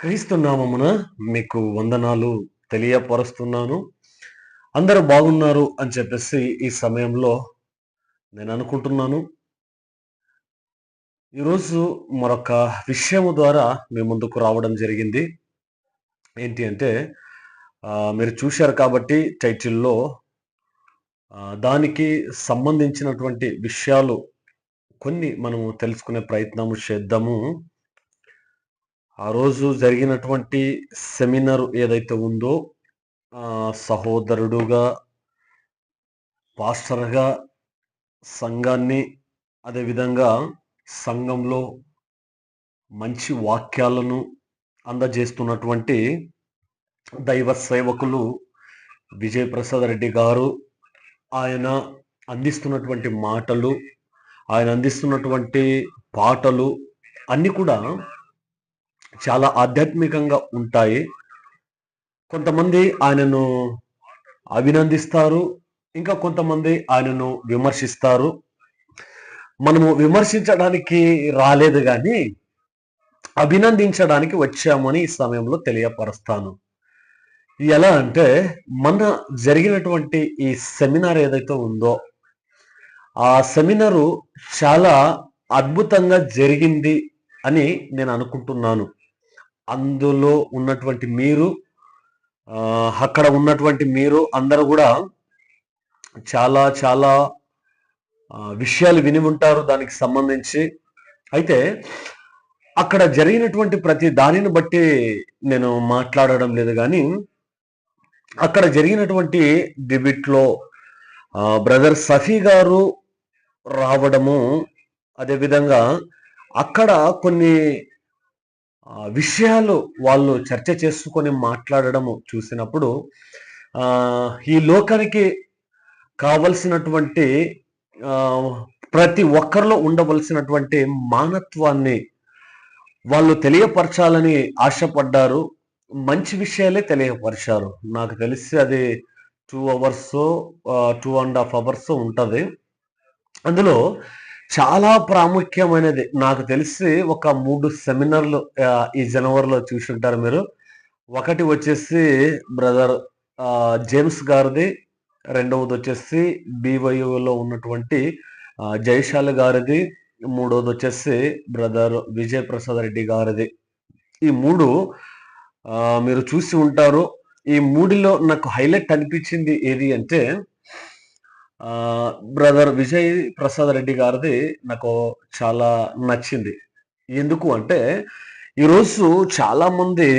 క్రీస్తు నామమున మీకు వందనాలు తెలియపరుస్తున్నాను. అందరూ బాగున్నారు అని చెప్పేసి ఈ సమయంలో నేను అనుకుంటున్నాను. ఈరోజు మరొక విషయము ద్వారా మీ ముందుకు రావడం జరిగింది. ఏంటి అంటే మీరు చూశారు కాబట్టి టైటిల్లో దానికి సంబంధించినటువంటి విషయాలు కొన్ని మనము తెలుసుకునే ప్రయత్నము చేద్దాము. ఆ రోజు జరిగినటువంటి సెమినార్ ఏదైతే ఉందో సహోదరుడుగా పాస్టర్గా సంఘాన్ని అదేవిధంగా సంఘంలో మంచి వాక్యాలను అందజేస్తున్నటువంటి దైవ సేవకులు విజయప్రసాద్ రెడ్డి గారు. ఆయన అందిస్తున్నటువంటి మాటలు ఆయన అందిస్తున్నటువంటి పాటలు అన్నీ కూడా చాలా ఆధ్యాత్మికంగా ఉంటాయి. కొంతమంది ఆయనను అభినందిస్తారు. ఇంకా కొంతమంది ఆయనను విమర్శిస్తారు. మనము విమర్శించడానికి రాలేదు కానీ అభినందించడానికి వచ్చామని ఈ సమయంలో తెలియపరుస్తాను. ఎలా అంటే మన జరిగినటువంటి ఈ సెమినార్ ఏదైతే ఉందో ఆ సెమినారు చాలా అద్భుతంగా జరిగింది అని నేను అనుకుంటున్నాను. అందులో ఉన్నటువంటి మీరు అక్కడ ఉన్నటువంటి మీరు అందరూ కూడా చాలా చాలా విషయాలు విని ఉంటారు దానికి సంబంధించి. అయితే అక్కడ జరిగినటువంటి ప్రతి దానిని బట్టి నేను మాట్లాడడం లేదు కానీ అక్కడ జరిగినటువంటి డిబిట్లో బ్రదర్ సఫీ గారు రావడము అదేవిధంగా అక్కడ కొన్ని విషయాలు వాళ్ళు చర్చ చేసుకొని మాట్లాడడము చూసినప్పుడు ఈ లోకానికి కావలసినటువంటి ప్రతి ఒక్కరిలో ఉండవలసినటువంటి మానత్వాన్ని వాళ్ళు తెలియపరచాలని ఆశపడ్డారు. మంచి విషయాలే తెలియపరిచారు. నాకు తెలిసి అది two hours two and half hours ఉంటుంది. అందులో చాలా ప్రాముఖ్యమైనది. నాకు తెలిసి ఒక మూడు సెమినార్లు ఈ జనవరిలో చూసి ఉంటారు మీరు. ఒకటి వచ్చేసి బ్రదర్ జేమ్స్ గారిది. రెండవది వచ్చేసి బీవైలో ఉన్నటువంటి జయశాల గారిది. మూడవది వచ్చేసి బ్రదర్ విజయ ప్రసాద్ రెడ్డి గారిది. ఈ మూడు మీరు చూసి ఉంటారు. ఈ మూడిలో నాకు హైలైట్ అనిపించింది ఏది అంటే బ్రదర్ విజయ్ ప్రసాద్ రెడ్డి గారిది నాకు చాలా నచ్చింది. ఎందుకు అంటే ఈరోజు చాలా మంది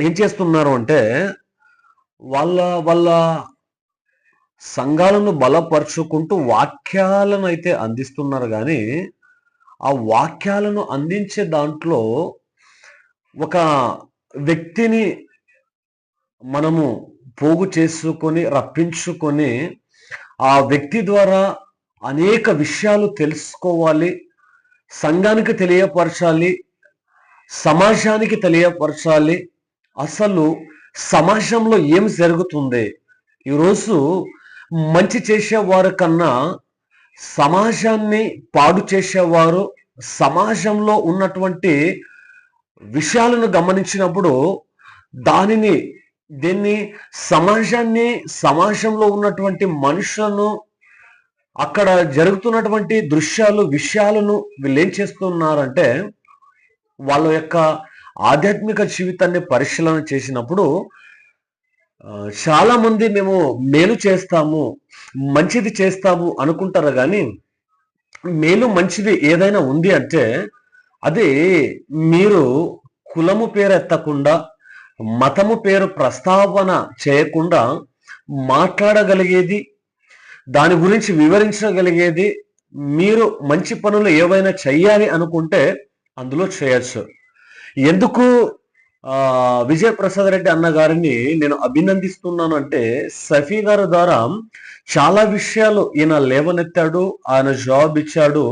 ఏం చేస్తున్నారు అంటే వాళ్ళ వాళ్ళ సంఘాలను బలపరుచుకుంటూ వాక్యాలను అయితే అందిస్తున్నారు కానీ ఆ వాక్యాలను అందించే దాంట్లో ఒక వ్యక్తిని మనము పోగు చేసుకొని రప్పించుకొని ఆ వ్యక్తి ద్వారా అనేక విషయాలు తెలుసుకోవాలి సంఘానికి తెలియపరచాలి సమాజానికి తెలియపరచాలి. అసలు సమాజంలో ఏం జరుగుతుంది? ఈరోజు మంచి చేసేవారు కన్నా సమాజాన్ని పాడు చేసేవారు సమాజంలో ఉన్నటువంటి విషయాలను గమనించినప్పుడు దానిని దీన్ని సమాజాన్ని సమాజంలో ఉన్నటువంటి మనుషులను అక్కడ జరుగుతున్నటువంటి దృశ్యాలు విషయాలను వీళ్ళు ఏం చేస్తున్నారంటే వాళ్ళ యొక్క ఆధ్యాత్మిక జీవితాన్ని పరిశీలన చేసినప్పుడు చాలా మంది మేము మేలు చేస్తాము మంచిది చేస్తాము అనుకుంటారు కానీ మేలు మంచిది ఏదైనా ఉంది అంటే అది మీరు కులము పేరు ఎత్తకుండా మతము పేరు ప్రస్తావన చేయకుండా మాట్లాడగలిగేది దాని గురించి వివరించగలిగేది మీరు మంచి పనులు ఏవైనా చెయ్యాలి అనుకుంటే అందులో చేయొచ్చు. ఎందుకు విజయ ప్రసాద్ రెడ్డి అన్న గారిని నేను అభినందిస్తున్నాను అంటే సఫీ గారి ద్వారా చాలా విషయాలు ఈయన లేవనెత్తాడు ఆయన జాబ్ ఇచ్చాడు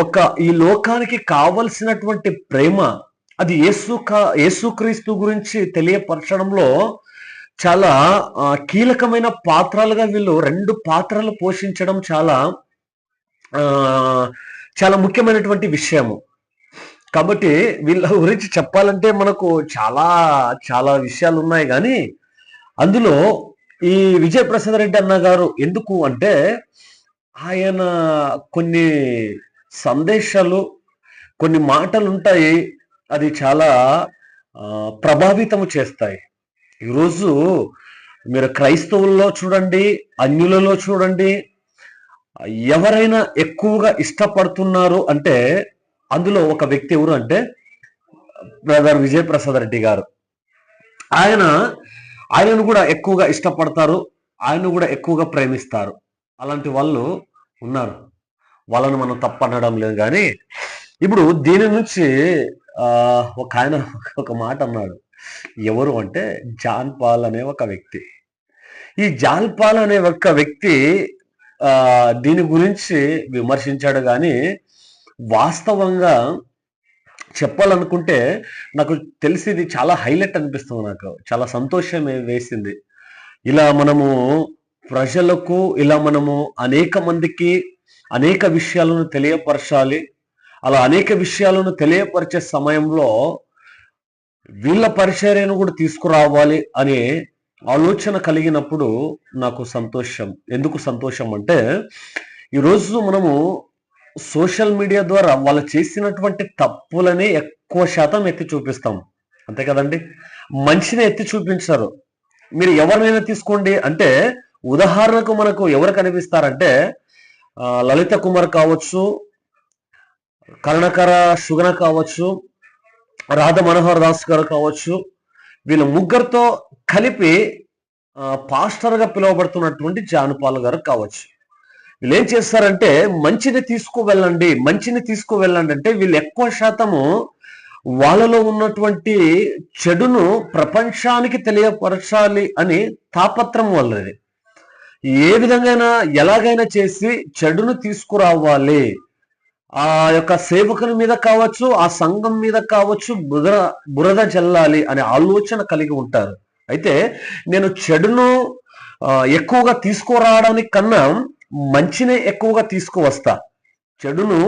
ఒక ఈ లోకానికి కావలసినటువంటి ప్రేమ అది యేసు యేసుక్రీస్తు గురించి తెలియపరచడంలో చాలా కీలకమైన పాత్రలుగా వీళ్ళు రెండు పాత్రలు పోషించడం చాలా చాలా ముఖ్యమైనటువంటి విషయము. కాబట్టి వీళ్ళ గురించి చెప్పాలంటే మనకు చాలా చాలా విషయాలు ఉన్నాయి. కానీ అందులో ఈ విజయ ప్రసాద్ రెడ్డి అన్న గారు ఎందుకు అంటే ఆయన కొన్ని సందేశాలు కొన్ని మాటలు ఉంటాయి అది చాలా ప్రభావితం ప్రభావితము చేస్తాయి. ఈరోజు మీరు క్రైస్తవుల్లో చూడండి అన్యులలో చూడండి ఎవరైనా ఎక్కువగా ఇష్టపడుతున్నారు అంటే అందులో ఒక వ్యక్తి ఎవరు అంటే బ్రదర్ విజయ్ ప్రసాద్ రెడ్డి గారు. ఆయన ఆయనను కూడా ఎక్కువగా ఇష్టపడతారు ఆయన కూడా ఎక్కువగా ప్రేమిస్తారు. అలాంటి వాళ్ళు ఉన్నారు. వాళ్ళను మనం తప్పనడం లేదు కానీ ఇప్పుడు దీని నుంచి ఒక ఆయన ఒక మాట అన్నాడు. ఎవరు అంటే జాన్ పాల్ అనే ఒక వ్యక్తి. ఈ జాన్ పాల్ అనే ఒక వ్యక్తి ఆ దీని గురించి విమర్శించాడు కానీ వాస్తవంగా చెప్పాలనుకుంటే నాకు తెలిసి ఇది చాలా హైలైట్ అనిపిస్తుంది నాకు. చాలా సంతోషం వేసింది. ఇలా మనము ప్రజలకు ఇలా మనము అనేక మందికి అనేక విషయాలను తెలియపరచాలి. అలా అనేక విషయాలను తెలియపరిచే సమయంలో వీళ్ళ పరిచర్యను కూడా తీసుకురావాలి అనే ఆలోచన కలిగినప్పుడు నాకు సంతోషం. ఎందుకు సంతోషం అంటే ఈరోజు మనము సోషల్ మీడియా ద్వారా వాళ్ళు చేసినటువంటి తప్పులని ఎక్కువ శాతం ఎత్తి చూపిస్తాం. అంతే కదండి? మంచిని ఎత్తి చూపించారు. మీరు ఎవరినైనా తీసుకోండి అంటే ఉదాహరణకు మనకు ఎవరు కనిపిస్తారంటే లలిత కుమార్ కావచ్చు కర్ణకర సుగన కావచ్చు రాధ మనోహర్ దాస్ గారు కావచ్చు వీళ్ళ ముగ్గురితో కలిపి పాస్టర్గా పిలువబడుతున్నటువంటి జానుపాల్ గారు కావచ్చు. వీళ్ళు ఏం చేస్తారంటే మంచిని తీసుకువెళ్ళండి మంచిని తీసుకువెళ్ళండి అంటే వీళ్ళు ఎక్కువ శాతము వాళ్ళలో ఉన్నటువంటి చెడును ప్రపంచానికి తెలియపరచాలి అని తాపత్రం వాళ్ళది. ఏ విధంగా ఎలాగైనా చేసి చెడును తీసుకురావాలి. ఆ యొక్క సేవకుని మీద కావచ్చు ఆ సంఘం మీద కావచ్చు బురద బురద చల్లాలి అనే ఆలోచన కలిగి ఉంటారు. అయితే నేను చెడును ఎక్కువగా తీసుకురావడానికి కన్నా మంచినే ఎక్కువగా తీసుకువస్తా. చెడును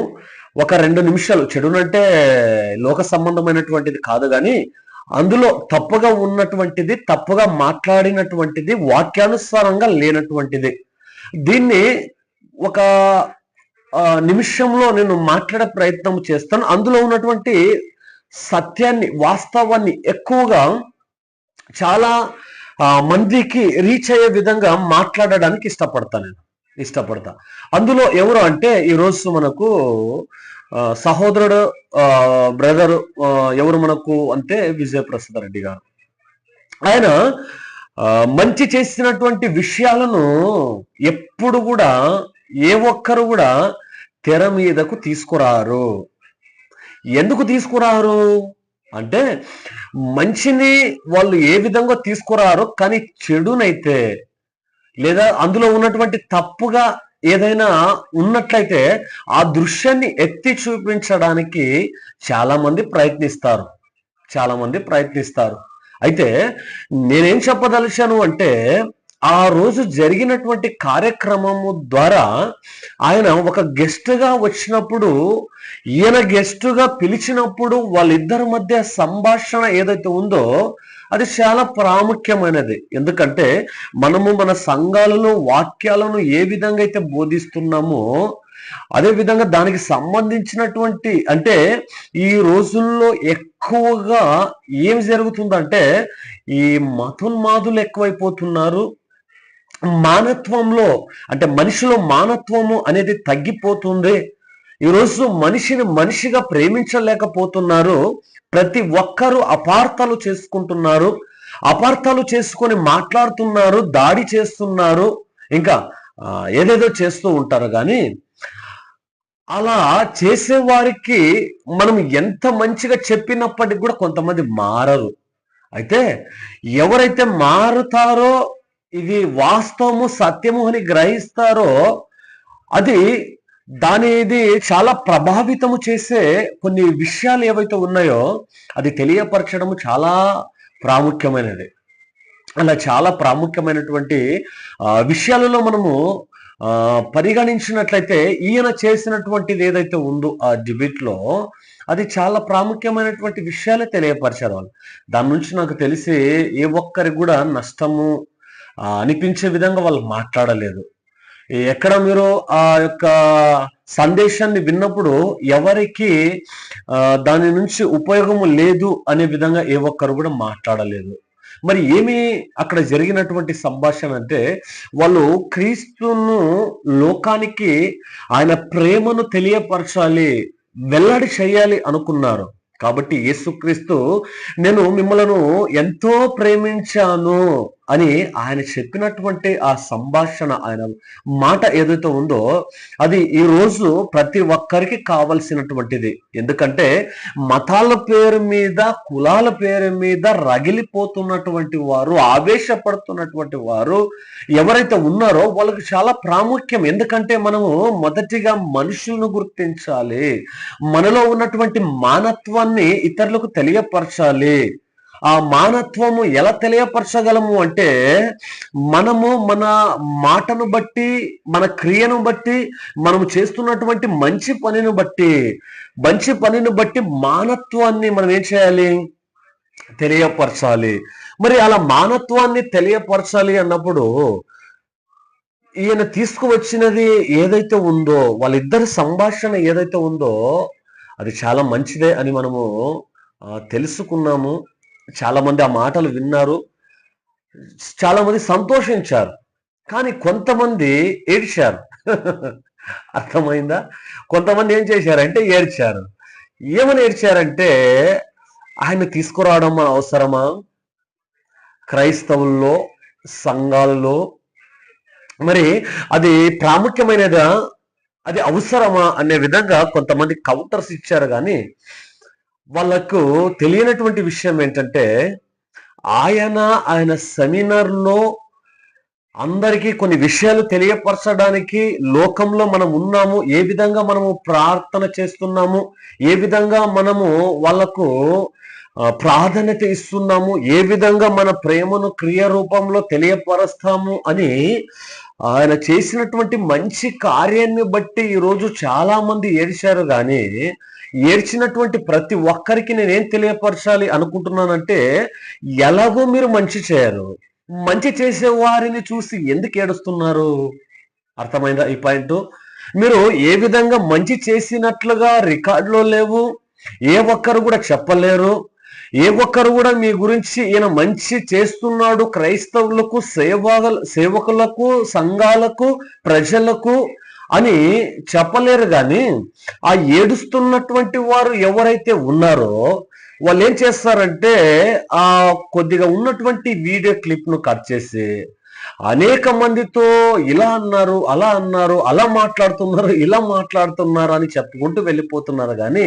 ఒక రెండు నిమిషాలు చెడును అంటే లోక సంబంధమైనటువంటిది కాదు కానీ అందులో తప్పుగా ఉన్నటువంటిది తప్పుగా మాట్లాడినటువంటిది వాక్యానుసారంగా లేనటువంటిది. దీన్ని ఒక నిమిషంలో నేను మాట్లాడే ప్రయత్నం చేస్తాను. అందులో ఉన్నటువంటి సత్యాన్ని వాస్తవాన్ని ఎక్కువగా చాలా మందికి రీచ్ అయ్యే విధంగా మాట్లాడడానికి ఇష్టపడతా నేను. ఇష్టపడతా. అందులో ఎవరు అంటే ఈరోజు మనకు సహోదరుడు బ్రదర్ ఎవరు మనకు అంటే విజయప్రసాద్ రెడ్డి గారు. ఆయన మంచి చేసినటువంటి విషయాలను ఎప్పుడు కూడా ఏ ఒక్కరు కూడా తెర మీదకు తీసుకురారు. ఎందుకు తీసుకురారు? అంటే మంచిని వాళ్ళు ఏ విధంగా తీసుకురారు కానీ చెడునైతే లేదా అందులో ఉన్నటువంటి తప్పుగా ఏదైనా ఉన్నట్లయితే ఆ దృశ్యాన్ని ఎత్తి చూపించడానికి చాలా మంది ప్రయత్నిస్తారు. చాలా మంది ప్రయత్నిస్తారు. అయితే నేనేం చెప్పదలిచాను అంటే ఆ రోజు జరిగినటువంటి కార్యక్రమము ద్వారా ఆయన ఒక గెస్ట్గా వచ్చినప్పుడు ఈయన గెస్ట్గా పిలిచినప్పుడు వాళ్ళిద్దరి మధ్య సంభాషణ ఏదైతే ఉందో అది చాలా ప్రాముఖ్యమైనది. ఎందుకంటే మనము మన సంఘాలలో వాక్యాలను ఏ విధంగా అయితే బోధిస్తున్నామో అదే విధంగా దానికి సంబంధించినటువంటి అంటే ఈ రోజుల్లో ఎక్కువగా ఏమి జరుగుతుందంటే ఈ మతోన్మాదులు ఎక్కువైపోతున్నారు. మానత్వంలో అంటే మనిషిలో మానత్వము అనేది తగ్గిపోతుంది. ఈరోజు మనిషిని మనిషిగా ప్రేమించలేకపోతున్నారు. ప్రతి ఒక్కరూ అపార్థాలు చేసుకుంటున్నారు. అపార్థాలు చేసుకొని మాట్లాడుతున్నారు దాడి చేస్తున్నారు. ఇంకా ఏదేదో చేస్తూ ఉంటారు కానీ అలా చేసేవారికి మనం ఎంత మంచిగా చెప్పినప్పటికి కూడా కొంతమంది మారరు. అయితే ఎవరైతే మారుతారో ఇది వాస్తవము సత్యము అని గ్రహిస్తారో అది దాని ఇది చాలా ప్రభావితము చేసే కొన్ని విషయాలు ఏవైతే ఉన్నాయో అది తెలియపరచడము చాలా ప్రాముఖ్యమైనది. అలా చాలా ప్రాముఖ్యమైనటువంటి విషయాలలో మనము పరిగణించినట్లయితే ఈయన చేసినటువంటిది ఏదైతే ఉందో ఆ డిబేట్లో అది చాలా ప్రాముఖ్యమైనటువంటి విషయాలే తెలియపరిచారు వాళ్ళు. దాని నుంచి నాకు తెలిసి ఏ ఒక్కరికి కూడా నష్టము అనిపించే విధంగా వాళ్ళు మాట్లాడలేదు. ఎక్కడ మీరు ఆ యొక్క సందేశాన్ని విన్నప్పుడు ఎవరికి దాని నుంచి ఉపయోగము లేదు అనే విధంగా ఏ ఒక్కరు కూడా మాట్లాడలేదు. మరి ఏమి అక్కడ జరిగినటువంటి సంభాషణ అంటే వాళ్ళు క్రీస్తును లోకానికి ఆయన ప్రేమను తెలియపరచాలి వెల్లడి చేయాలి అనుకున్నారు. కాబట్టి యేసుక్రీస్తు నేను మిమ్మలను ఎంతో ప్రేమించాను అని ఆయన చెప్పినటువంటి ఆ సంభాషణ ఆయన మాట ఏదైతే ఉందో అది ఈ రోజు ప్రతి ఒక్కరికి కావలసినటువంటిది. ఎందుకంటే మతాల పేరు మీద కులాల పేరు మీద రగిలిపోతున్నటువంటి వారు ఆవేశపడుతున్నటువంటి వారు ఎవరైతే ఉన్నారో వాళ్ళకి చాలా ప్రాముఖ్యం. ఎందుకంటే మనము మొదటిగా మనుషులను గుర్తించాలి. మనలో ఉన్నటువంటి మానత్వాన్ని ఇతరులకు తెలియపరచాలి. ఆ మానత్వము ఎలా తెలియపరచగలము అంటే మనము మన మాటను బట్టి మన క్రియను బట్టి మనము చేస్తున్నటువంటి మంచి పనిని బట్టి మంచి పనిని బట్టి మానత్వాన్ని మనం ఏం చేయాలి? తెలియపరచాలి. మరి అలా మానత్వాన్ని తెలియపరచాలి అన్నప్పుడు ఈయన తీసుకువచ్చినది ఏదైతే ఉందో వాళ్ళిద్దరి సంభాషణ ఏదైతే ఉందో అది చాలా మంచిదే అని మనము తెలుసుకున్నాము. చాలామంది ఆ మాటలు విన్నారు. చాలామంది సంతోషించారు. కానీ కొంతమంది ఏడ్చారు. అర్థమైందా? కొంతమంది ఏం చేశారంటే ఏడ్చారు. ఏమని ఏడ్చారంటే ఆయన తీసుకురావడం అవసరమా? క్రైస్తవుల్లో సంఘాల్లో మరి అది ప్రాముఖ్యమైనదా? అది అవసరమా? అనే విధంగా కొంతమంది కౌంటర్స్ ఇచ్చారు. కానీ వాళ్ళకు తెలియనటువంటి విషయం ఏంటంటే ఆయన ఆయన సెమినార్లో అందరికీ కొన్ని విషయాలు తెలియపరచడానికి లోకంలో మనం ఉన్నాము ఏ విధంగా మనము ప్రార్థన చేస్తున్నాము ఏ విధంగా మనము వాళ్ళకు ప్రాధాన్యత ఇస్తున్నాము ఏ విధంగా మన ప్రేమను క్రియ రూపంలో తెలియపరుస్తాము అని ఆయన చేసినటువంటి మంచి కార్యాన్ని బట్టి ఈరోజు చాలా మంది ఏడిశారు కానీ ఏడ్చినటువంటి ప్రతి ఒక్కరికి నేనేం తెలియపరచాలి అనుకుంటున్నానంటే ఎలాగో మీరు మంచి చేయరు. మంచి చేసే వారిని చూసి ఎందుకు ఏడుస్తున్నారు? అర్థమైందా ఈ పాయింట్? మీరు ఏ విధంగా మంచి చేసినట్లుగా రికార్డులో లేవు ఏ ఒక్కరు కూడా చెప్పలేరు ఏ ఒక్కరు కూడా మీ గురించి ఈయన మంచి చేస్తున్నాడు క్రైస్తవులకు సేవ సేవకులకు సంఘాలకు ప్రజలకు అని చెప్పలేరు కానీ ఆ ఏడుస్తున్నటువంటి వారు ఎవరైతే ఉన్నారో వాళ్ళు ఏం చేస్తారంటే ఆ కొద్దిగా ఉన్నటువంటి వీడియో క్లిప్ను కట్ చేసి అనేక మందితో ఇలా అన్నారు అలా అన్నారు అలా మాట్లాడుతున్నారు ఇలా మాట్లాడుతున్నారు అని చెప్పుకుంటూ వెళ్ళిపోతున్నారు కానీ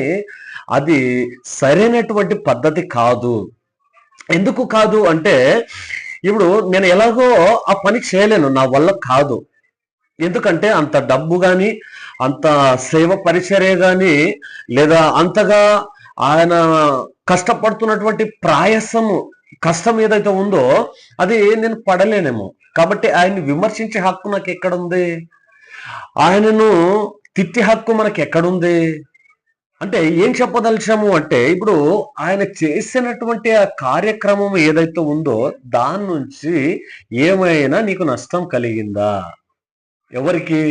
అది సరైనటువంటి పద్ధతి కాదు. ఎందుకు కాదు అంటే ఇప్పుడు నేను ఎలాగో ఆ పని చేయలేను నా వల్ల కాదు. ఎందుకంటే అంత డబ్బు కానీ అంత సేవ పరిచర్య కానీ లేదా అంతగా ఆయన కష్టపడుతున్నటువంటి ప్రయాసము కష్టం ఏదైతే ఉందో అది నేను పడలేనేమో. కాబట్టి ఆయన్ని విమర్శించే హక్కు నాకు ఎక్కడుంది ఆయనను తిట్టి హక్కు మనకి ఎక్కడుంది అంటే ఏం చెప్పదలిచాము అంటే ఇప్పుడు ఆయన చేసినటువంటి ఆ కార్యక్రమం ఏదైతే ఉందో దాని నుంచి ఏమైనా నీకు నష్టం కలిగిందా? ఎవరికి?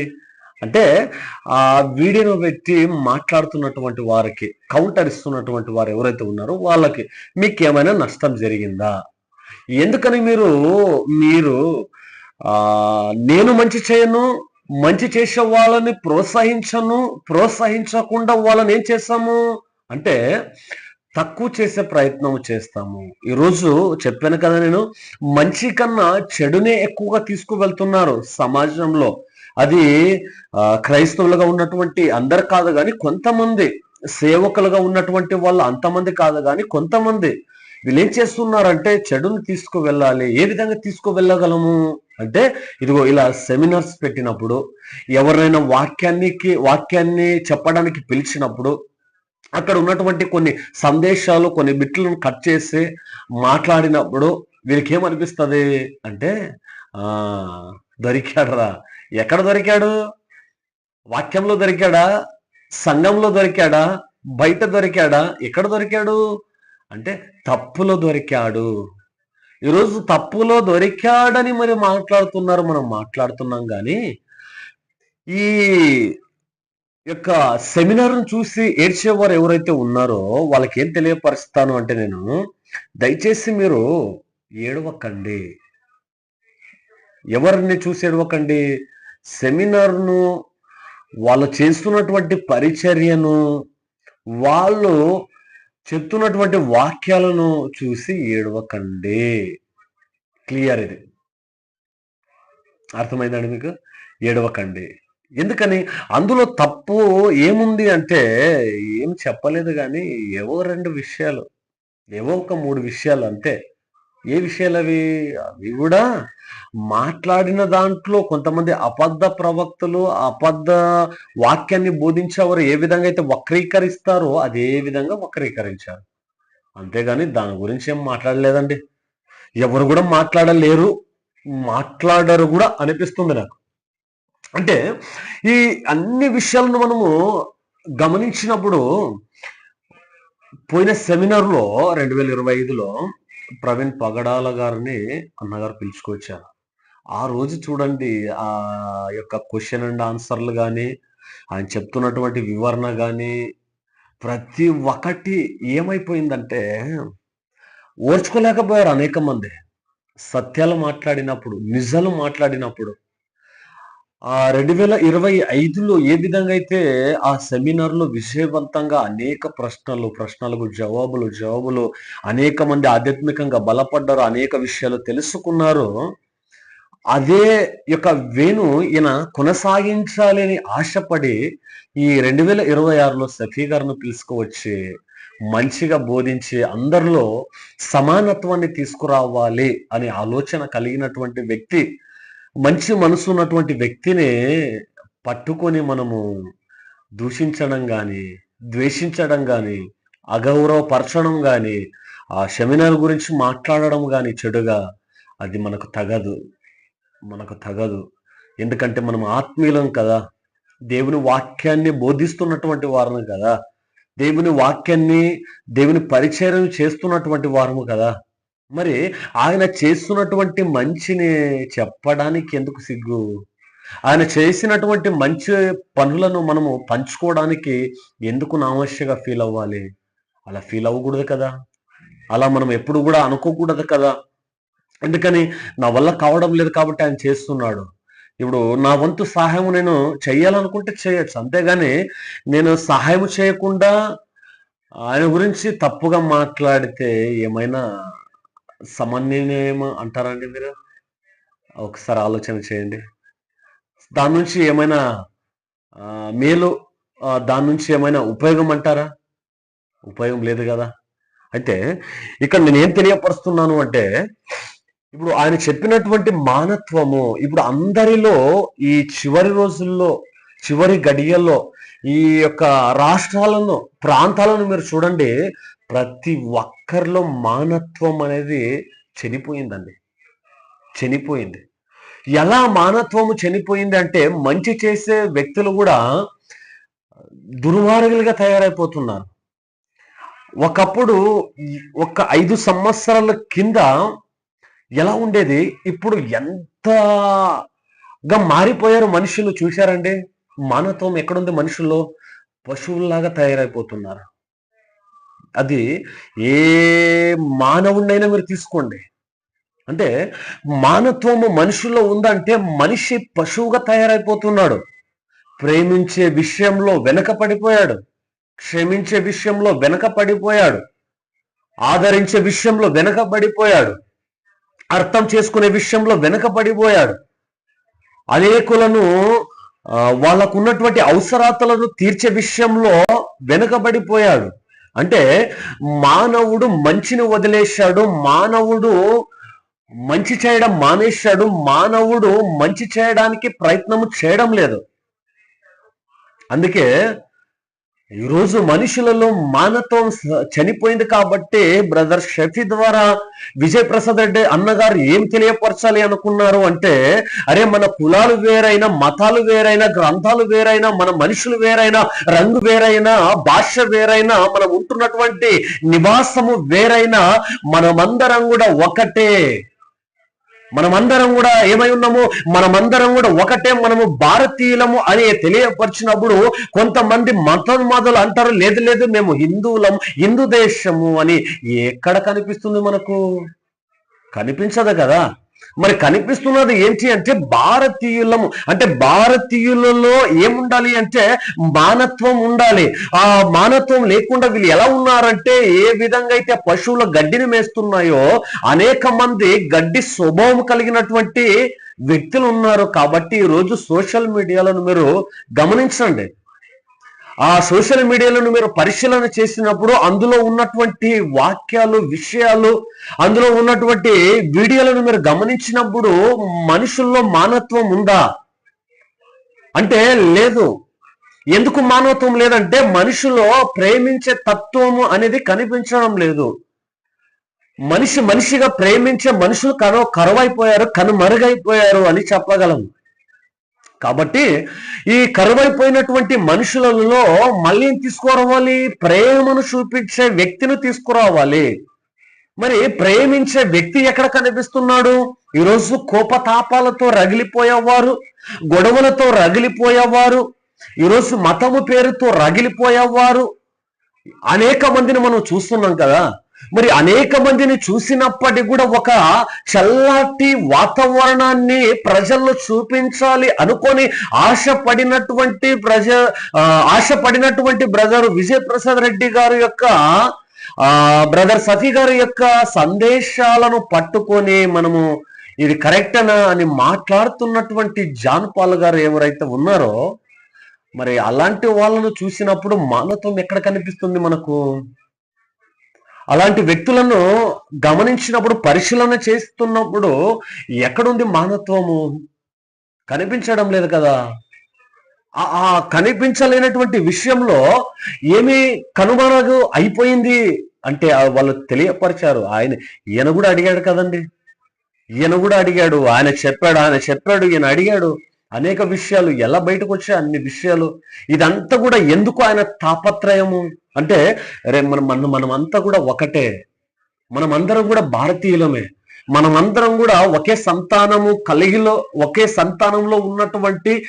అంటే ఆ వీడియోను పెట్టి మాట్లాడుతున్నటువంటి వారికి కౌంటర్ ఇస్తున్నటువంటి వారు ఎవరైతే ఉన్నారో వాళ్ళకి మీకు ఏమైనా నష్టం జరిగిందా? ఎందుకని మీరు మీరు నేను మంచి చేయను మంచి చేసే వాళ్ళని ప్రోత్సహించను ప్రోత్సహించకుండా వాళ్ళని ఏం చేస్తాము? అంటే తక్కువ చేసే ప్రయత్నం చేస్తాము. ఈరోజు చెప్పాను కదా నేను మంచి కన్నా చెడునే ఎక్కువగా తీసుకువెళ్తున్నారు సమాజంలో. అది క్రైస్తవులుగా ఉన్నటువంటి అందరు కాదు కానీ కొంతమంది సేవకులుగా ఉన్నటువంటి వాళ్ళు అంతమంది కాదు కానీ కొంతమంది వీళ్ళు ఏం చేస్తున్నారంటే చెడుని తీసుకువెళ్ళాలి. ఏ విధంగా తీసుకువెళ్ళగలము? అంటే ఇదిగో ఇలా సెమినార్స్ పెట్టినప్పుడు ఎవరైనా వాక్యానికి వాక్యాన్ని చెప్పడానికి పిలిచినప్పుడు అక్కడ ఉన్నటువంటి కొన్ని సందేశాలు కొన్ని బిట్లను కట్ చేసి మాట్లాడినప్పుడు వీరికి ఏమనిపిస్తుంది అంటే దొరికాడరా. ఎక్కడ దొరికాడు? వాక్యంలో దొరికాడా? సంఘంలో దొరికాడా? బయట దొరికాడా? ఎక్కడ దొరికాడు? అంటే తప్పులో దొరికాడు. ఈరోజు తప్పులో దొరికాడని మరి మాట్లాడుతున్నారు మనం మాట్లాడుతున్నాం కానీ ఈ యొక్క సెమినార్ను చూసి ఏడ్చేవారు ఎవరైతే ఉన్నారో వాళ్ళకి ఏం తెలియపరుస్తాను అంటే నేను దయచేసి మీరు ఏడవకండి. ఎవరిని చూసి ఏడవకండి? సెమినార్ను వాళ్ళు చేస్తున్నటువంటి పరిచర్యను వాళ్ళు చెప్తున్నటువంటి వాక్యాలను చూసి ఏడవకండి. క్లియర్ ఇది. అర్థమైందండి మీకు? ఏడవకండి. ఎందుకని? అందులో తప్పు ఏముంది అంటే ఏం చెప్పలేదు కానీ ఏవో రెండు విషయాలు ఏవో ఒక మూడు విషయాలు అంతే. ఏ విషయాలు అవి అవి కూడా మాట్లాడిన దాంట్లో కొంతమంది అబద్ధ ప్రవక్తలు అబద్ధ వాక్యాన్ని బోధించేవారు ఏ విధంగా అయితే వక్రీకరిస్తారో అదే విధంగా వక్రీకరించారు. అంతేగాని దాని గురించి ఏం మాట్లాడలేదండి. ఎవరు కూడా మాట్లాడలేరు. మాట్లాడరు కూడా అనిపిస్తుంది నాకు. అంటే ఈ అన్ని విషయాలను మనము గమనించినప్పుడు పోయిన సెమినార్లో రెండు వేల ఇరవై ఐదులో ప్రవీణ్ పగడాల గారిని అన్నగారు పిలుచుకొచ్చారు. ఆ రోజు చూడండి ఆ యొక్క క్వశ్చన్ అండ్ ఆన్సర్లు కానీ ఆయన చెప్తున్నటువంటి వివరణ కానీ ప్రతి ఒక్కటి ఏమైపోయిందంటే ఓర్చుకోలేకపోయారు అనేక మంది సత్యాలు మాట్లాడినప్పుడు నిజాలు మాట్లాడినప్పుడు ఆ రెండు వేల ఇరవై ఐదులో ఏ విధంగా అయితే ఆ సెమినార్లో విజయవంతంగా అనేక ప్రశ్నలు ప్రశ్నలకు జవాబులు జవాబులు అనేక మంది ఆధ్యాత్మికంగా బలపడ్డారు అనేక విషయాలు తెలుసుకున్నారు. అదే యొక్క వేణు ఈయన కొనసాగించాలని ఆశపడి ఈ రెండు వేల ఇరవై ఆరులో సఫీ గారిని పిలుచుకోవచ్చి మంచిగా బోధించి అందరిలో సమానత్వాన్ని తీసుకురావాలి అనే ఆలోచన కలిగినటువంటి వ్యక్తి మంచి మనసు ఉన్నటువంటి వ్యక్తిని పట్టుకొని మనము దూషించడం కానీ ద్వేషించడం కానీ అగౌరవపరచడం కానీ ఆ సెమినార్ గురించి మాట్లాడడం కానీ చెడుగా అది మనకు తగదు. మనకు తగదు. ఎందుకంటే మనం ఆత్మీయులం కదా. దేవుని వాక్యాన్ని బోధిస్తున్నటువంటి వారము కదా. దేవుని వాక్యాన్ని దేవుని పరిచయం చేస్తున్నటువంటి వారము కదా. మరి ఆయన చేస్తున్నటువంటి మంచిని చెప్పడానికి ఎందుకు సిగ్గు? ఆయన చేసినటువంటి మంచి పనులను మనము పంచుకోవడానికి ఎందుకు నామస్యగా ఫీల్ అవ్వాలి? అలా ఫీల్ అవ్వకూడదు కదా. అలా మనం ఎప్పుడు కూడా అనుకోకూడదు కదా. ఎందుకని? నా వల్ల కావడం లేదు కాబట్టి ఆయన చేస్తున్నాడు. ఇప్పుడు నా వంతు సహాయం నేను చేయాలనుకుంటే చేయొచ్చు. అంతేగాని నేను సహాయం చేయకుండా ఆయన గురించి తప్పుగా మాట్లాడితే ఏమైనా సమన్వయం అంటారండి మీరు? ఒకసారి ఆలోచన చేయండి. దాని నుంచి ఏమైనా మేలు దాని నుంచి ఏమైనా ఉపయోగం అంటారా? ఉపయోగం లేదు కదా. అయితే ఇక్కడ నేను ఏం తెలియపరుస్తున్నాను అంటే ఇప్పుడు ఆయన చెప్పినటువంటి మానత్వము ఇప్పుడు అందరిలో ఈ చివరి రోజుల్లో చివరి గడియల్లో ఈ యొక్క రాష్ట్రాలను ప్రాంతాలను మీరు చూడండి ప్రతి ఒక్కరిలో మానత్వం అనేది చనిపోయిందండి. చనిపోయింది. ఎలా మానత్వము చనిపోయింది అంటే మంచి చేసే వ్యక్తులు కూడా దుర్మార్గులుగా తయారైపోతున్నారు. ఒకప్పుడు ఒక ఐదు సంవత్సరాల కింద ఎలా ఉండేది? ఇప్పుడు ఎంతగా మారిపోయారు మనుషులు చూశారండి? మానత్వం ఎక్కడుంది మనుషుల్లో? పశువుల్లాగా తయారైపోతున్నారు. అది ఏ మానవుడినైనా మీరు తీసుకోండి. అంటే మానత్వము మనుషుల్లో ఉందంటే మనిషి పశువుగా తయారైపోతున్నాడు. ప్రేమించే విషయంలో వెనకపడిపోయాడు. క్షమించే విషయంలో వెనక పడిపోయాడు ఆదరించే విషయంలో వెనకబడిపోయాడు అర్థం చేసుకునే విషయంలో వెనకబడిపోయాడు అనేకులను వాళ్ళకున్నటువంటి వాళ్ళకు ఉన్నటువంటి అవసరాతలను తీర్చే విషయంలో వెనుకబడిపోయాడు అంటే మానవుడు మంచిని వదిలేశాడు మానవుడు మంచి చేయడం మానేశాడు మానవుడు మంచి చేయడానికి ప్రయత్నము చేయడం లేదు. అందుకే ఈరోజు మనుషులలో మానత్వం చనిపోయింది కాబట్టి బ్రదర్ షఫీ ద్వారా విజయ్ ప్రసాద్ రెడ్డి అన్నగారు ఏం తెలియపరచాలి అనుకున్నారు అంటే అరే మన కులాలు వేరైనా మతాలు వేరైనా గ్రంథాలు వేరైనా మన మనుషులు వేరైనా రంగు వేరైనా భాష వేరైనా మనం ఉంటున్నటువంటి నివాసము వేరైనా మనమందరం కూడా ఒకటే. మనమందరం కూడా ఏమై ఉన్నాము మనమందరం కూడా ఒకటే మనము భారతీయులము అని తెలియపరిచినప్పుడు కొంతమంది మతోన్మాదులు అంటారు లేదు లేదు మేము హిందువులం హిందూ దేశము అని. ఎక్కడ కనిపిస్తుంది మనకు? కనిపించదు కదా. మరి కనిపిస్తున్నది ఏంటి అంటే భారతీయులము. అంటే భారతీయులలో ఏముండాలి అంటే మానత్వం ఉండాలి. ఆ మానత్వం లేకుండా వీళ్ళు ఎలా ఉన్నారంటే ఏ విధంగా అయితే పశువుల గడ్డిని మేస్తున్నాయో అనేక మంది గడ్డి స్వభావం కలిగినటువంటి వ్యక్తులు ఉన్నారు. కాబట్టి ఈ రోజు సోషల్ మీడియాలను మీరు గమనించండి. ఆ సోషల్ మీడియాలను మీరు పరిశీలన చేసినప్పుడు అందులో ఉన్నటువంటి వాక్యాలు విషయాలు అందులో ఉన్నటువంటి వీడియోలను మీరు గమనించినప్పుడు మనుషుల్లో మానత్వం ఉందా? అంటే లేదు. ఎందుకు మానవత్వం లేదంటే మనిషిలో ప్రేమించే తత్వము అనేది కనిపించడం లేదు. మనిషి మనిషిగా ప్రేమించే మనుషులు కను కరువైపోయారు కనుమరుగైపోయారు అని చెప్పగలం. కాబట్టి ఈ కరువైపోయినటువంటి మనుషులలో మళ్ళీ తీసుకురావాలి? ప్రేమను చూపించే వ్యక్తిని తీసుకురావాలి. మరి ప్రేమించే వ్యక్తి ఎక్కడ కనిపిస్తున్నాడు? ఈరోజు కోపతాపాలతో రగిలిపోయేవారు గొడవలతో రగిలిపోయేవారు ఈరోజు మతము పేరుతో రగిలిపోయేవారు. అనేక మందిని మనం చూస్తున్నాం కదా. మరి అనేక మందిని చూసినప్పటికీ కూడా ఒక చల్లటి వాతావరణాన్ని ప్రజల్లో చూపించాలి అనుకొని ఆశపడినటువంటి ప్రజ ఆశపడినటువంటి బ్రదర్ విజయప్రసాద్ రెడ్డి గారి యొక్క ఆ బ్రదర్ సఫీ గారి యొక్క సందేశాలను పట్టుకొని మనము ఇది కరెక్టనా అని మాట్లాడుతున్నటువంటి జాన్ పాల్ గారు ఎవరైతే ఉన్నారో మరి అలాంటి వాళ్ళను చూసినప్పుడు మానత్వం ఎక్కడ కనిపిస్తుంది మనకు? అలాంటి వ్యక్తులను గమనించినప్పుడు పరిశీలన చేస్తున్నప్పుడు ఎక్కడుంది మానత్వము కనిపించడం లేదు కదా. ఆ- కనిపించలేనటువంటి విషయంలో ఏమి కనుమరుగు అయిపోయింది అంటే వాళ్ళు తెలియపరిచారు. ఆయన ఈయన కూడా అడిగాడు కదండి. ఈయన కూడా అడిగాడు. ఆయన చెప్పాడు ఆయన చెప్పాడు ఈయన అడిగాడు. అనేక విషయాలు ఎలా బయటకు వచ్చాయి అన్ని విషయాలు. ఇదంతా కూడా ఎందుకు ఆయన తాపత్రయము? అంటే రే మనం మనం మనమంతా కూడా ఒకటే. మనమందరం కూడా భారతీయులమే. మనమందరం కూడా ఒకే సంతానము కలిగిలో ఒకే సంతానంలో ఉన్నటువంటి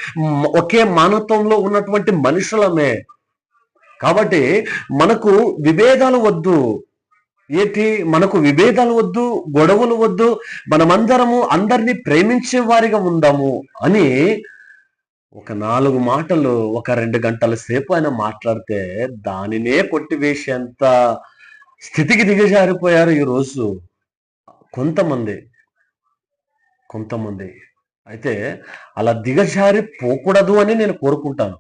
ఒకే మానవత్వంలో ఉన్నటువంటి మనుషులమే. కాబట్టి మనకు విభేదాలు వద్దు. ఏంటి? మనకు విభేదాలు వద్దు గొడవలు వద్దు మనమందరము అందరినీ ప్రేమించే వారిగా ఉందాము అని ఒక నాలుగు మాటలు ఒక రెండు గంటల సేపు ఆయన మాట్లాడితే దానినే కొట్టివేసేంత స్థితికి దిగజారిపోయారు ఈరోజు కొంతమంది. కొంతమంది. అయితే అలా దిగజారి పోకూడదు అని నేను కోరుకుంటాను.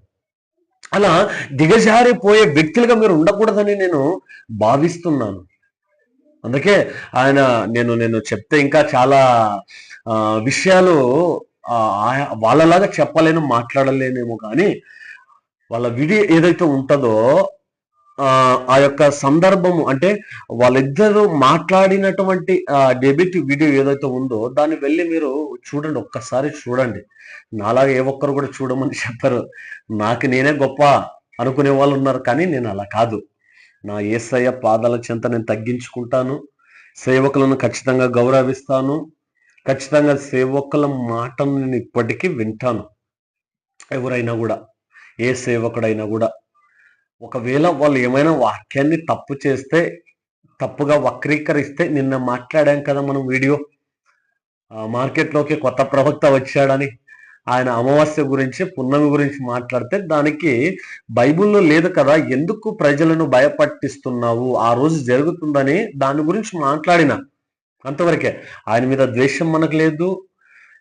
అలా దిగజారిపోయే వ్యక్తులుగా మీరు ఉండకూడదని నేను భావిస్తున్నాను. అందుకే ఆయన నేను నేను చెప్తే ఇంకా చాలా విషయాలు వాళ్ళలాగా చెప్పలేను మాట్లాడలేనేమో కానీ వాళ్ళ విడి ఏదైతే ఉంటుందో ఆ యొక్క సందర్భము అంటే వాళ్ళిద్దరూ మాట్లాడినటువంటి ఆ డెబిట్ వీడియో ఏదైతే ఉందో దాన్ని వెళ్ళి మీరు చూడండి ఒక్కసారి చూడండి. నాలాగా ఏ ఒక్కరు కూడా చూడమని చెప్పారు. నాకు నేనే గొప్ప అనుకునే వాళ్ళు ఉన్నారు కానీ నేను అలా కాదు. నా ఏసయ్య పాదాల చెంత నేను తగ్గించుకుంటాను. సేవకులను ఖచ్చితంగా గౌరవిస్తాను. ఖచ్చితంగా సేవకుల మాటను నేను ఇప్పటికీ వింటాను. ఎవరైనా కూడా ఏ సేవకుడైనా కూడా. ఒకవేళ వాళ్ళు ఏమైనా వాక్యాన్ని తప్పు చేస్తే తప్పుగా వక్రీకరిస్తే నిన్న మాట్లాడాం కదా మనం వీడియో. మార్కెట్లోకి కొత్త ప్రవక్త వచ్చాడని. ఆయన అమావాస్య గురించి పున్నమి గురించి మాట్లాడితే దానికి బైబిల్లో లేదు కదా ఎందుకు ప్రజలను భయపట్టిస్తున్నావు? ఆ రోజు జరుగుతుందని దాని గురించి మాట్లాడిన అంతవరకే. ఆయన మీద ద్వేషం మనకు లేదు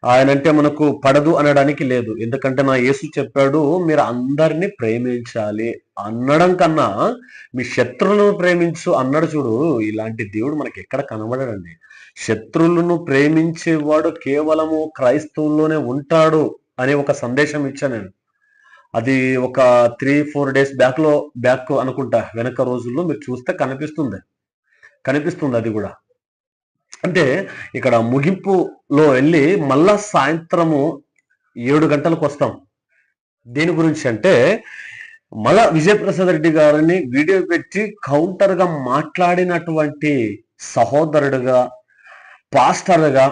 ఆయన అంటే మనకు పడదు అనడానికి లేదు. ఎందుకంటే నా యేసు చెప్పాడు మీరు అందరినీ ప్రేమించాలి అనడం కన్నా మీ శత్రువులను ప్రేమించు అన్నాడు చూడు. ఇలాంటి దేవుడు మనకి ఎక్కడ కనబడడండి. శత్రువులను ప్రేమించేవాడు కేవలము క్రైస్తవుల్లోనే ఉంటాడు అనే ఒక సందేశం ఇచ్చా నేను. అది ఒక త్రీ ఫోర్ డేస్ బ్యాక్లో బ్యాక్ అనుకుంటా. వెనక రోజుల్లో మీరు చూస్తే కనిపిస్తుంది. కనిపిస్తుంది అది కూడా. అంటే ఇక్కడ ముగింపులో వెళ్ళి మళ్ళా సాయంత్రము ఏడు గంటలకు వస్తాం. దేని గురించి అంటే మళ్ళా విజయప్రసాద్ రెడ్డి గారిని వీడియో పెట్టి కౌంటర్గా మాట్లాడినటువంటి సహోదరుడుగా పాస్టర్గా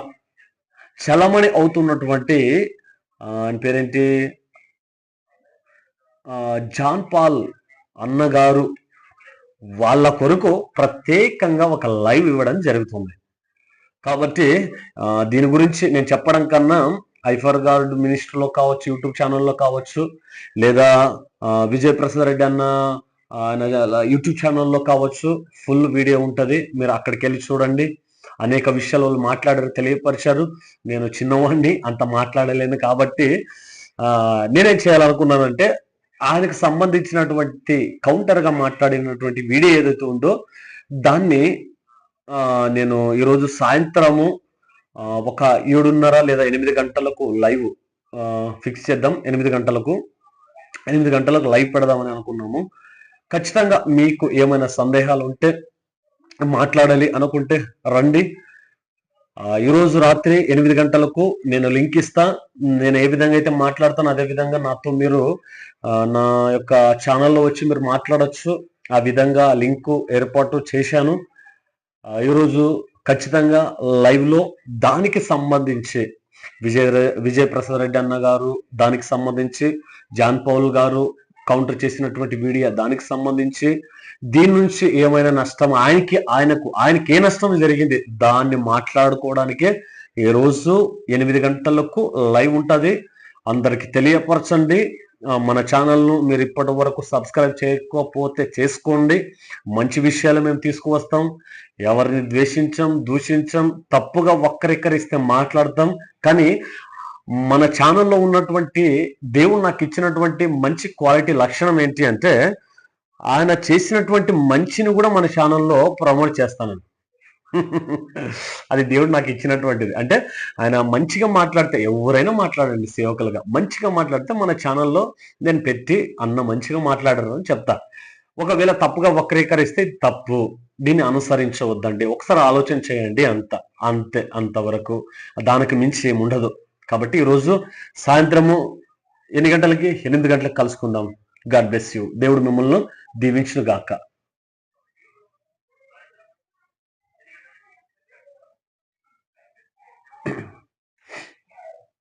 చలమణి అవుతున్నటువంటి ఆయన పేరేంటి? జాన్ పాల్ అన్నగారు వాళ్ళ కొరకు ప్రత్యేకంగా ఒక లైవ్ ఇవ్వడం జరుగుతుంది. కాబట్టి దీని గురించి నేను చెప్పడం కన్నా ఐఫర్ గార్డ్ మినిస్టర్లో కావచ్చు యూట్యూబ్ ఛానల్లో కావచ్చు లేదా విజయప్రసాద్ విజయ్ ప్రసాద్ రెడ్డి అన్న ఆయన యూట్యూబ్ ఛానల్లో కావచ్చు ఫుల్ వీడియో ఉంటుంది. మీరు అక్కడికి వెళ్ళి చూడండి. అనేక విషయాలు వాళ్ళు మాట్లాడారు తెలియపరిచారు. నేను చిన్నవాడిని అంత మాట్లాడలేను కాబట్టి నేనేం చేయాలనుకున్నానంటే ఆయనకు సంబంధించినటువంటి కౌంటర్గా మాట్లాడినటువంటి వీడియో ఏదైతే ఉందో దాన్ని నేను ఈరోజు సాయంత్రము ఒక ఏడున్నర లేదా ఎనిమిది గంటలకు లైవ్ ఫిక్స్ చేద్దాం. ఎనిమిది గంటలకు ఎనిమిది గంటలకు లైవ్ పెడదామని అనుకున్నాము. ఖచ్చితంగా మీకు ఏమైనా సందేహాలు ఉంటే మాట్లాడాలి అనుకుంటే రండి. ఈరోజు రాత్రి ఎనిమిది గంటలకు నేను లింక్ ఇస్తా. నేను ఏ విధంగా అయితే మాట్లాడతాను అదే విధంగా నాతో మీరు నా యొక్క ఛానల్లో వచ్చి మీరు మాట్లాడచ్చు. ఆ విధంగా లింక్ ఏర్పాటు చేశాను. ఈరోజు ఖచ్చితంగా లైవ్లో దానికి సంబంధించి విజయ విజయ్ ప్రసాద్ రెడ్డి అన్న గారు దానికి సంబంధించి జాన్ పౌల్ గారు కౌంటర్ చేసినటువంటి వీడియో దానికి సంబంధించి దీని నుంచి ఏమైనా నష్టం? ఆయనకి ఆయనకు ఆయనకి ఏ నష్టం జరిగింది? దాన్ని మాట్లాడుకోవడానికే ఈ రోజు ఎనిమిది గంటలకు లైవ్ ఉంటుంది. అందరికి తెలియపరచండి. మన ఛానల్ను మీరు ఇప్పటి వరకు సబ్స్క్రైబ్ చేయకపోతే చేసుకోండి. మంచి విషయాలు మేము తీసుకువస్తాం. ఎవరిని ద్వేషించం దూషించం తప్పుగా ఒక్కరిక్కరిస్తే మాట్లాడతాం. కానీ మన ఛానల్లో ఉన్నటువంటి దేవుడు నాకు ఇచ్చినటువంటి మంచి క్వాలిటీ లక్షణం ఏంటి అంటే ఆయన చేసినటువంటి మంచిని కూడా మన ఛానల్లో ప్రమోట్ చేస్తానండి. అది దేవుడు నాకు ఇచ్చినటువంటిది. అంటే ఆయన మంచిగా మాట్లాడితే ఎవరైనా మాట్లాడండి సేవకులుగా. మంచిగా మాట్లాడితే మన ఛానల్లో నేను పెట్టి అన్న మంచిగా మాట్లాడరు అని చెప్తా. ఒకవేళ తప్పుగా వక్రీకరిస్తే తప్పు. దీన్ని అనుసరించవద్దండి. ఒకసారి ఆలోచన చేయండి అంత. అంతే అంతవరకు. దానికి మించి ఏమి ఉండదు. కాబట్టి ఈరోజు సాయంత్రము ఎన్ని గంటలకి? ఎనిమిది గంటలకు కలుసుకుందాం. God bless you. దేవుడు మిమ్మల్ని దీవించుగాక